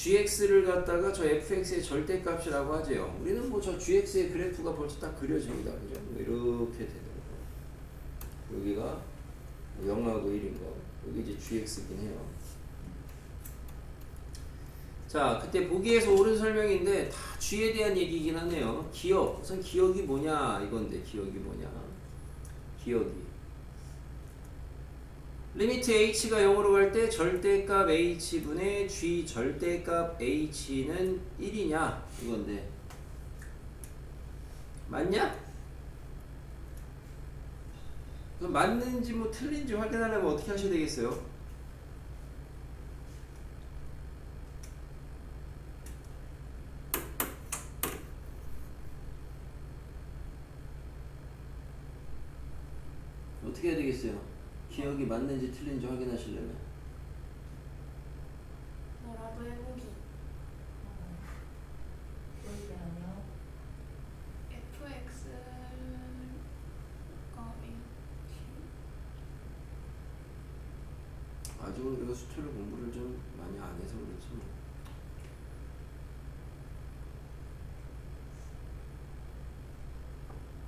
gx를 갖다가 저 fx의 절대값이라고 하죠. 우리는 뭐 저 gx의 그래프가 벌써 딱 그려집니다. 그죠? 뭐 이렇게 되는 거. 여기가 0하고 1인 거. 여기 이제 gx긴 해요. 자, 그때 보기에서 옳은 설명인데 다 g에 대한 얘기이긴 하네요. 기억. 우선 기억이 뭐냐 이건데 기억이 뭐냐. 기억이. 리미트 h가 0으로 갈 때 절대값 h분의 g 절대값 h는 1이냐 이건데 맞냐? 맞는지 뭐 틀린지 확인하려면 어떻게 하셔야 되겠어요? 어떻게 해야 되겠어요? 기억이 맞는지 틀린지 확인하시려면 뭐라도 해보기. fx가 아직은 우리가 수초를 공부를 좀 많이 안 해서 그렇지 뭐.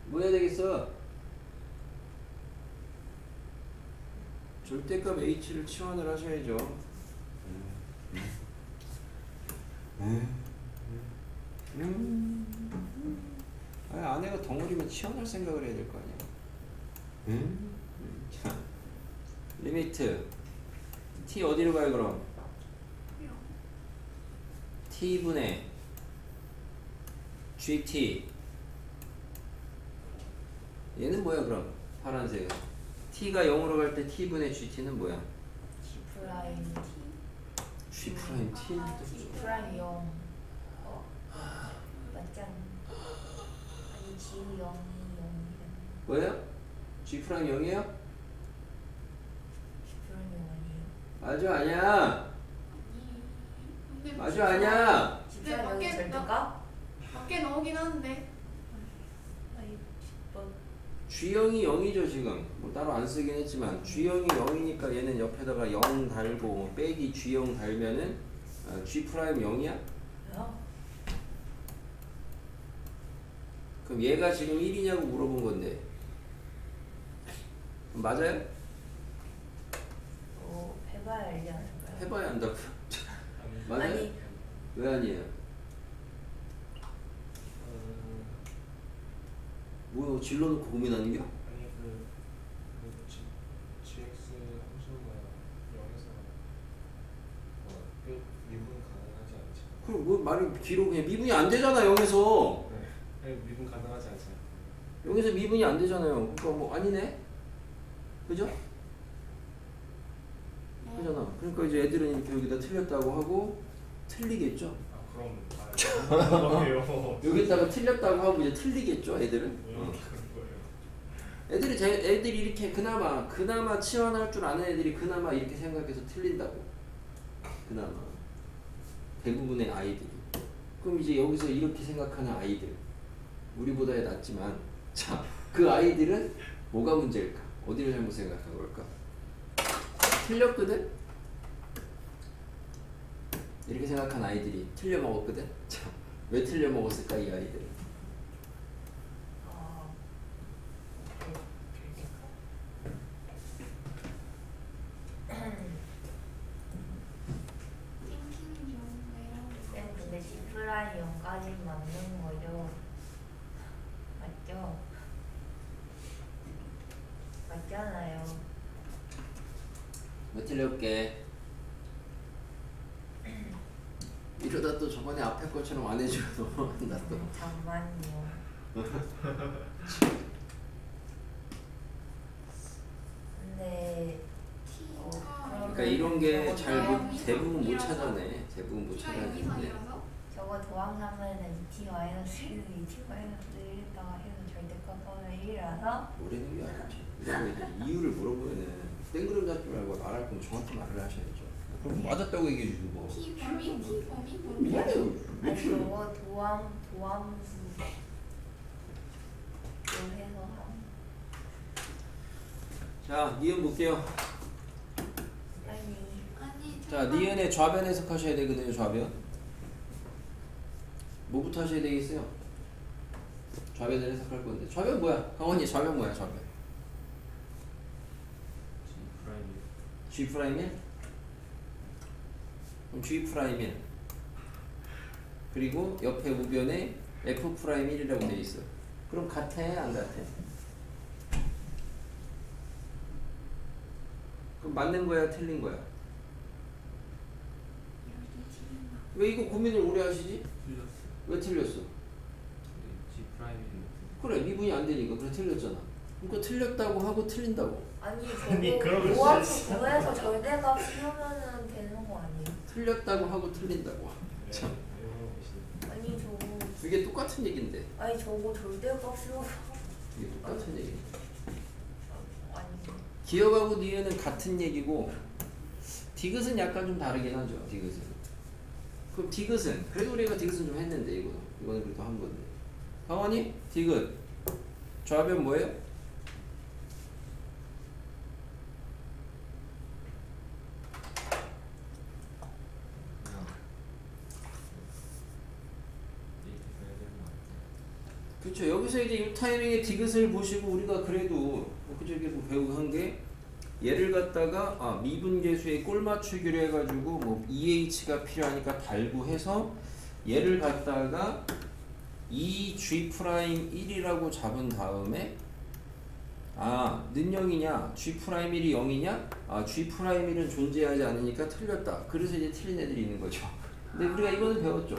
뭐 해야 되겠어? 절대값 h를 치환을 하셔야죠. 음. 아니 아내가 덩어리면 치환할 생각을 해야 될 거 아니야. 음. 자, 리미트 t 어디로 가요 그럼? t분의 gt 얘는 뭐야 그럼 파란색은 t가 0으로 갈 때 t분의 gt는 뭐야? G 프라임 g 프라임 t 아, G 프라임 0. 어. 맞잖아. 아니 G 0이 0이래. 뭐예요? g 프라임 0이에요? G 프라임 0 아니에요? 맞아 아니야 근데 맞아 아니야 0이 맞게- 절대가? 밖에 나오긴 하는데 G형이 0이죠 지금 뭐 따로 안 쓰긴 했지만 G형이 0이니까 얘는 옆에다가 0 달고 뭐 빼기 G형 달면은 아, G 프라임 0이야? 뭐야? 그럼 얘가 지금 1이냐고 물어본 건데 맞아요? 어 해봐야 알지 않을까요? 해봐야 안다고 맞아요? 아니 왜 아니에요? 뭐야 질러 놓고 고민하는 게? 아니 그, 그 G, GX 함수가 0에서 어, 그 미분 가능하지 않죠? 그럼 뭐 말이 길어 그냥 미분이 안 되잖아 0에서 네. 아니, 미분 가능하지 않죠? 0에서 미분이 안 되잖아요 그러니까 뭐 아니네 그죠? 그잖아 그러니까 이제 애들은 이렇게 여기다 틀렸다고 하고 틀리겠죠 아 그럼 아 거예요. 여기다가 틀렸다고 하고 이제 틀리겠죠 애들은? 왜 어. 애들이 제, 애들이 이렇게 그나마 그나마 치환할 줄 아는 애들이 그나마 이렇게 생각해서 틀린다고. 그나마. 대부분의 아이들이. 그럼 이제 여기서 이렇게 생각하는 아이들. 우리보다 낫지만 자 그 아이들은 뭐가 문제일까? 어디를 잘못 생각한 걸까? 틀렸거든 이렇게 생각한 아이들이 틀려 먹었거든 자왜 틀려 먹었을까 이 아이들은 어 띵킹 좀쌤 내려오고 근데 G 프라임 0까지 맞는 거죠? 맞죠? 맞잖아요. 왜 틀렸게 이러다 또 저번에 앞에 것처럼 안 해주고 넘어간다 또. 잠만요. 근데 어, T가 그러니까 이런 게잘못 영이상 대부분 못 찾아내. 대부분 못 찾아내는데 0이상이라서? 저거 도항하면은 2t 마이너스 1은 2t 마이너스 1에다가 해서 절대값 하면 1이라서 모르는 게 아니지. 이런 거 이제 이유를 물어보면은 땡그름 잡지 말고 말할 거면 정확히 말을 하셔야죠 그럼 맞았다고 얘기해 주고 아니 저거 도함 도함수 로 해서 함자 니은 볼게요 아니 아니 자, 니은의 좌변 해석하셔야 되거든요, 좌변. 뭐부터 하셔야 되겠어요? 좌변을 해석할 건데. 좌변 뭐야? 강원이 좌변 뭐야, 좌변? G 프라임이 G 프라임이야? 그럼 G 프라임이야. 그리고 옆에 우변에 F 프라임 1이라고 돼 있어. 그럼 같아, 안 같아? 그럼 맞는 거야, 틀린 거야? 왜 이거 고민을 오래 하시지? 틀렸어. 왜 틀렸어? G 프라임이 그래 미분이 안 되니까 그래 틀렸잖아. 그러니까 틀렸다고 하고 틀린다고. 아니 아니, 저거 그러면 모아서 진짜. 구해서 절대값 씌우면은 되는 거 아니에요? 틀렸다고 하고 틀린다고. 참. 아니 저거 이게 똑같은 얘긴데. 아니 저거 절대값 씌워 이게 똑같은 얘기. 아니 기억하고 니은은 같은 얘기고 디귿은 약간 좀 다르긴 하죠. 디귿은. 그럼 디귿은 그래도 우리가 디귿은 좀 했는데 이거 이거는 그래도 한 건데. 강원이 디귿 좌변 뭐예요? 그렇죠. 여기서 이제 이 타이밍에 디귿을 보시고 우리가 그래도 뭐 그저께 뭐 배우고 한 게 얘를 갖다가 아, 미분계수에 꼴 맞추기로 해가지고 뭐 EH가 필요하니까 달구해서 얘를 갖다가 2G 프라임 1이라고 잡은 다음에 아 는영이냐 G 프라임 1이 0이냐 아 G 프라임 1은 존재하지 않으니까 틀렸다. 그래서 이제 틀린 애들이 있는 거죠. 근데 우리가 이거는 배웠죠.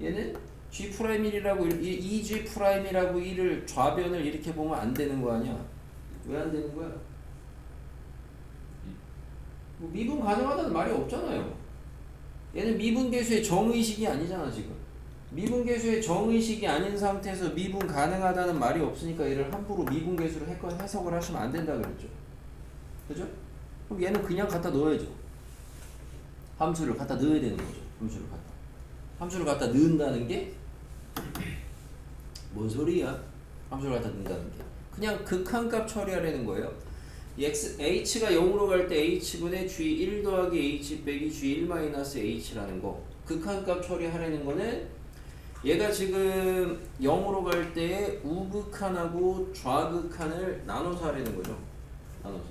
얘는 G 프라임 1이라고 이 2G 프라임이라고 1을 좌변을 이렇게 보면 안 되는 거 아니야? 왜 안 되는 거야? 뭐 미분 가능하다는 말이 없잖아요. 얘는 미분 계수의 정의식이 아니잖아 지금. 미분 계수의 정의식이 아닌 상태에서 미분 가능하다는 말이 없으니까 얘를 함부로 미분 계수로 해석- 해석을 하시면 안 된다 그랬죠. 그죠? 그럼 얘는 그냥 갖다 넣어야죠. 함수를 갖다 넣어야 되는 거죠. 함수를 갖다. 함수를 갖다 넣는다는 게 뭔 소리야? 함수를 갖다 넣는다는 게 그냥 극한값 처리하려는 거예요. 이 x h가 0으로 갈 때 h분의 g1 더하기 h 빼기 g1 마이너스 h라는 거 극한값 처리하려는 거는 얘가 지금 0으로 갈 때 우극한하고 좌극한을 나눠서 하려는 거죠. 나눠서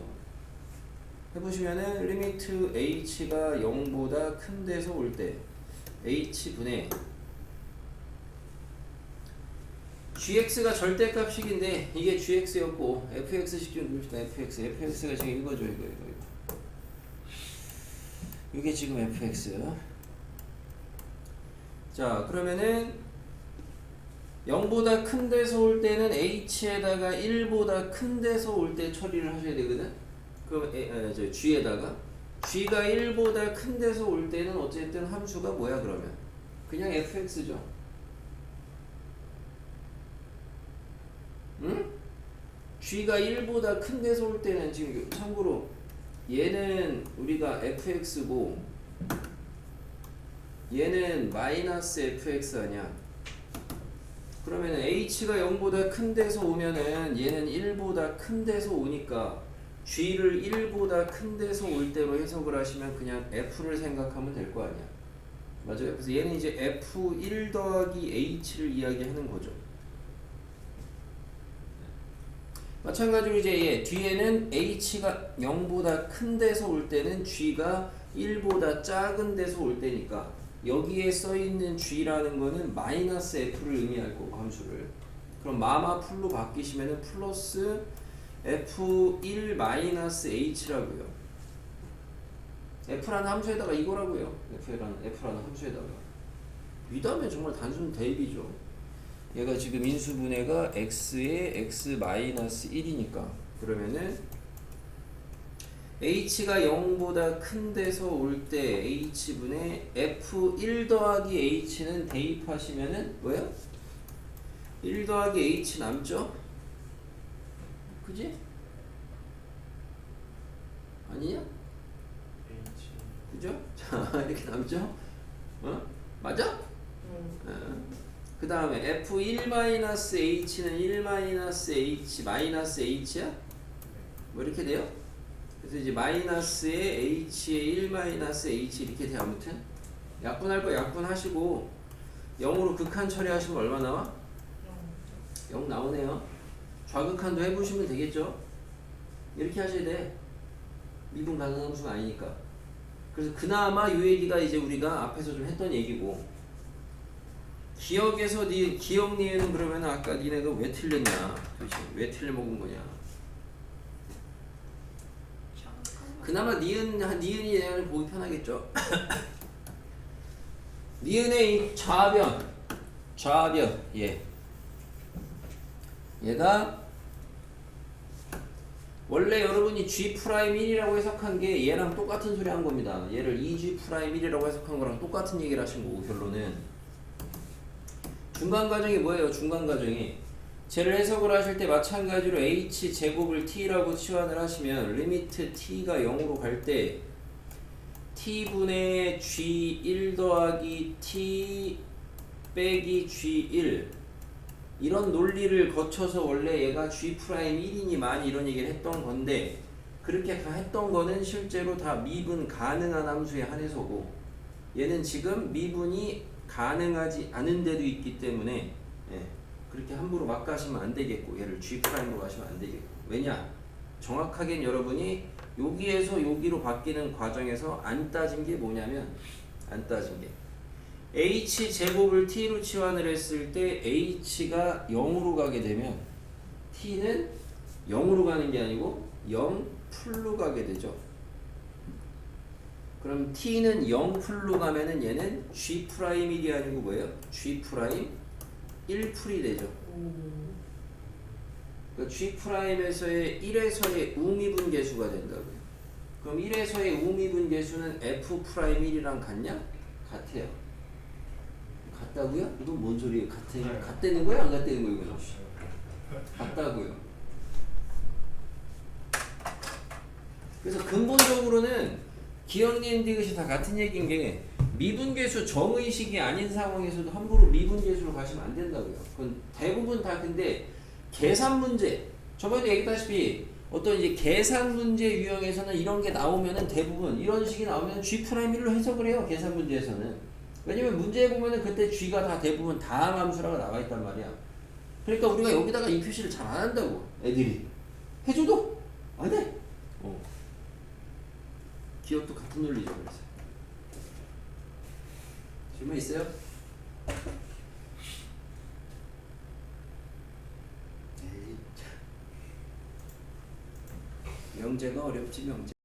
해보시면은 리미트 h가 0보다 큰 데서 올 때 h분의 gx가 절대값식인데 이게 gx였고 fx식 좀 봅시다. Fx. Fx가 지금 이거죠 이거 이거 이거. 이게 지금 fx. 자 그러면은 0보다 큰 데서 올 때는 h에다가 1보다 큰 데서 올 때 처리를 하셔야 되거든? 그럼 에, 에, 저 g에다가. G가 1보다 큰 데서 올 때는 어쨌든 함수가 뭐야 그러면? 그냥 fx죠 응? G가 1보다 큰 데서 올 때는 지금 참고로 얘는 우리가 fx고 얘는 마이너스 fx 아니야. 그러면 h가 0보다 큰 데서 오면은 얘는 1보다 큰 데서 오니까 g를 1보다 큰 데서 올 때로 해석을 하시면 그냥 f를 생각하면 될 거 아니야. 맞아요? 그래서 얘는 이제 f1 더하기 h를 이야기하는 거죠 마찬가지로 이제 얘 뒤에는 h가 0보다 큰 데서 올 때는 g가 1보다 작은 데서 올 때니까 여기에 써 있는 g라는 거는 마이너스 f를 의미할 거고 함수를 그럼 마마 풀로 바뀌시면은 플러스 f1 마이너스 h라고요. f라는 함수에다가 이거라고요. f라는 f라는 함수에다가 위다면 정말 단순 대입이죠. 얘가 지금 인수분해가 x에 x 마이너스 1이니까 그러면은 h가 0보다 큰 데서 올 때 h분의 f1 더하기 h는 대입하시면은 뭐예요? 1 더하기 h 남죠? 그지? 아니냐? H 그죠? 자 이렇게 남죠? 어? 맞아? 응. 그 다음에 f1-h는 1-h 마이너스 h야? 네. 뭐 이렇게 돼요? 그래서 이제 마이너스에 h에 1 마이너스 h 이렇게 돼 아무튼 약분할 거 약분하시고 0으로 극한 처리하시면 얼마 나와? 0 나오네요. 좌극한도 해보시면 되겠죠? 이렇게 하셔야 돼. 미분 가능한 함수가 아니니까. 그래서 그나마 요 얘기가 이제 우리가 앞에서 좀 했던 얘기고 기억에서 니 기억 니에는 그러면 아까 니네가 왜 틀렸냐? 도대체 왜 틀려 먹은 거냐? 자극하고. 그나마 니은 니은이 얘는 보기 편하겠죠. 니은의 이 좌변 좌변 예. 얘가 원래 여러분이 G 프라임 1이라고 해석한 게 얘랑 똑같은 소리 한 겁니다. 얘를 2G 프라임 1이라고 해석한 거랑 똑같은 얘기를 하신 거고 결론은 중간 과정이 뭐예요? 중간 과정이 쟤를 해석을 하실 때 마찬가지로 h 제곱을 t라고 치환을 하시면 리미트 t가 0으로 갈 때 t분의 g1 더하기 t 빼기 g1 이런 논리를 거쳐서 원래 얘가 g 프라임 1이니 만 이런 얘기를 했던 건데 그렇게 다 했던 거는 실제로 다 미분 가능한 함수에 한해서고 얘는 지금 미분이 가능하지 않은 데도 있기 때문에 예, 그렇게 함부로 막 가시면 안 되겠고 얘를 g 프라임으로 가시면 안 되겠고. 왜냐? 정확하게 여러분이 여기에서 여기로 바뀌는 과정에서 안 따진 게 뭐냐면 안 따진 게. H 제곱을 t로 치환을 했을 때 h가 0으로 가게 되면 t는 0으로 가는 게 아니고 0 풀로 가게 되죠. 그럼 t는 0 풀로 가면은 얘는 g 프라임 1이 아니고 뭐예요? g 프라임 1 풀이 되죠. 그러니까 g 프라임에서의 1에서의 우미분 계수가 된다고요. 그럼 1에서의 우미분 계수는 f 프라임 1이랑 같냐? 같아요. 같다고요? 이건 뭔 소리예요? 같아, 네. 같다는 거야? 안 같다는 거예요? 이거는? 같다고요. 그래서 근본적으로는 기억니은 디귿이 다 같은 얘기인 게 미분계수 정의식이 아닌 상황에서도 함부로 미분계수로 가시면 안 된다고요. 그건 대부분 다 근데 계산 문제 저번에도 얘기했다시피 어떤 이제 계산 문제 유형에서는 이런 게 나오면은 대부분 이런 식이 나오면 G 프라임 1로 해석을 해요. 계산 문제에서는. 왜냐면 문제에 보면은 그때 G가 다 대부분 다항 함수라고 나와 있단 말이야. 그러니까 우리가 여기다가 이 표시를 잘 안 한다고 애들이 해줘도 안 돼. 같은 논리죠 그래서. 질문 있어요? 명제가 어렵지 명제.